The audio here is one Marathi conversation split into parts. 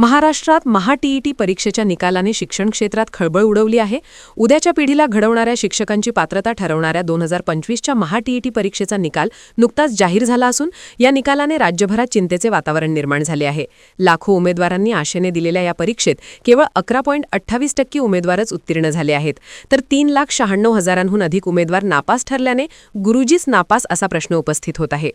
महाराष्ट्रात महा टीईटी परीक्षेच्या निकालाने शिक्षण क्षेत्रात खळबळ उडवली आहे. उद्याच्या पिढीला घडवणाऱ्या शिक्षकांची पात्रता ठरवणाऱ्या दोन हजार पंचवीसच्या महा टीईटी परीक्षेचा निकाल नुकताच जाहीर झाला असून या निकालाने राज्यभरात चिंतेचे वातावरण निर्माण झाले आहे. लाखो उमेदवारांनी आशेने दिलेल्या या परीक्षेत केवळ अकरा पॉईंट अठ्ठावीस टक्के उमेदवारच उत्तीर्ण झाले आहेत. तर तीन लाख शहाण्णव हजारांहून अधिक उमेदवार नापास ठरल्याने गुरुजीच नापास असा प्रश्न उपस्थित होत आहे.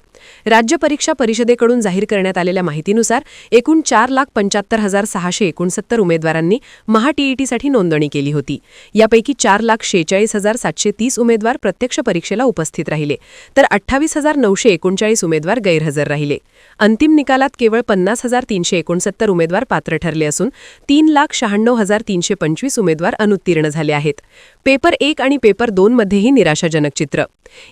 राज्य परीक्षा परिषदेकडून जाहीर करण्यात आलेल्या माहितीनुसार एकूण चार लाख पंच्याहत्तर हजार सहाशे एकोणसत्तर उमेदवारांनी महा टीईटीसाठी नोंदणी केली होती. यापैकी चार लाख शेहेचाळीस हजार सातशे तीस उमेदवार प्रत्यक्ष परीक्षेला उपस्थित राहिले तर अठ्ठावीस हजार नऊशे एकोणचाळीस उमेदवार गैरहजर राहिले. अंतिम निकालात केवळ पन्नास हजार तीनशे एकोणसत्तर उमेदवार पात्र ठरले असून तीन लाख शहाण्णव हजार तीनशे पंचवीस उमेदवार अनुत्तीर्ण झाले आहेत. पेपर एक आणि पेपर दोनमध्येही निराशाजनक चित्र.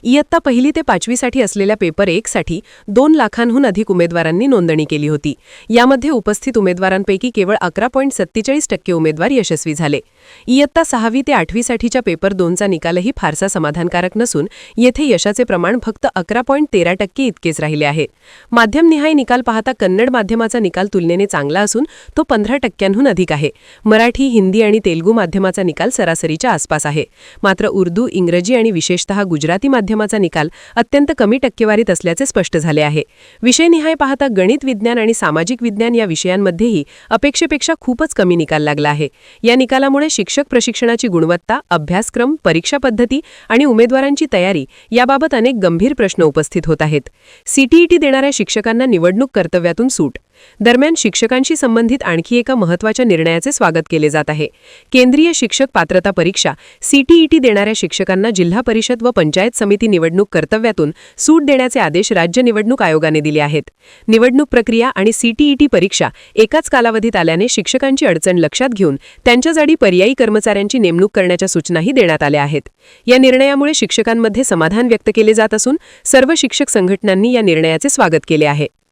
इयत्ता पहिली ते पाचवीसाठी असलेल्या पेपर एकसाठी दोन लाखांहून अधिक उमेदवारांनी नोंदणी केली होती. यामध्ये उपस्थित उमेदवार उमेदवारांपैकी केवळ अकरा पॉईंट सत्तेचाळीस टक्के उमेदवार यशस्वी झाले. इयत्ता सहावी ते आठवीसाठीच्या पेपर दोनचा निकालही फारसा समाधानकारक नसून येथे यशाचे प्रमाण फक्त अकरा पॉईंट तेरा टक्के इतकेच राहिले आहे. माध्यमनिहाय निकाल पाहता कन्नड माध्यमाचा निकाल तुलनेने चांगला असून तो पंधरा टक्क्यांहून अधिक आहे. मराठी हिंदी आणि तेलुगू माध्यमाचा निकाल सरासरीच्या आसपास आहे. मात्र उर्दू इंग्रजी आणि विशेषतः गुजराती माध्यमाचा निकाल अत्यंत कमी टक्केवारीत असल्याचे स्पष्ट झाले आहे. विषयनिहाय पाहता गणित विज्ञान आणि सामाजिक विज्ञान या विषयांमध्येही अपेक्षेपेक्षा खूपच कमी निकाल लागला आहे. या निकालामुळे शिक्षक प्रशिक्षणाची गुणवत्ता अभ्यासक्रम परीक्षा पद्धती आणि उमेदवारांची तयारी याबाबत अनेक गंभीर प्रश्न उपस्थित होत आहेत. सीटीईटी देणाऱ्या शिक्षकांना निवडणूक कर्तव्यातून सूट दरम्यान शिक्षकांशी संबंधित आणखी एका महत्त्वाच्या निर्णयाचे स्वागत केले जात आहे. केंद्रीय शिक्षक पात्रता परीक्षा सीटीईटी देणाऱ्या शिक्षकांना जिल्हा परिषद व पंचायत समिती निवडणूक कर्तव्यातून सूट देण्याचे आदेश राज्य निवडणूक आयोगाने दिले आहेत. निवडणूक प्रक्रिया आणि सीटीईटी परीक्षा एकाच कालावधीत आल्याने शिक्षकांची अडचण लक्षात घेऊन त्यांच्या जाडी पर्यायी कर्मचाऱ्यांची नेमणूक करण्याच्या सूचनाही देण्यात आल्या आहेत. या निर्णयामुळे शिक्षकांमध्ये समाधान व्यक्त केले जात असून सर्व शिक्षक संघटनांनी या निर्णयाचे स्वागत केले आहे.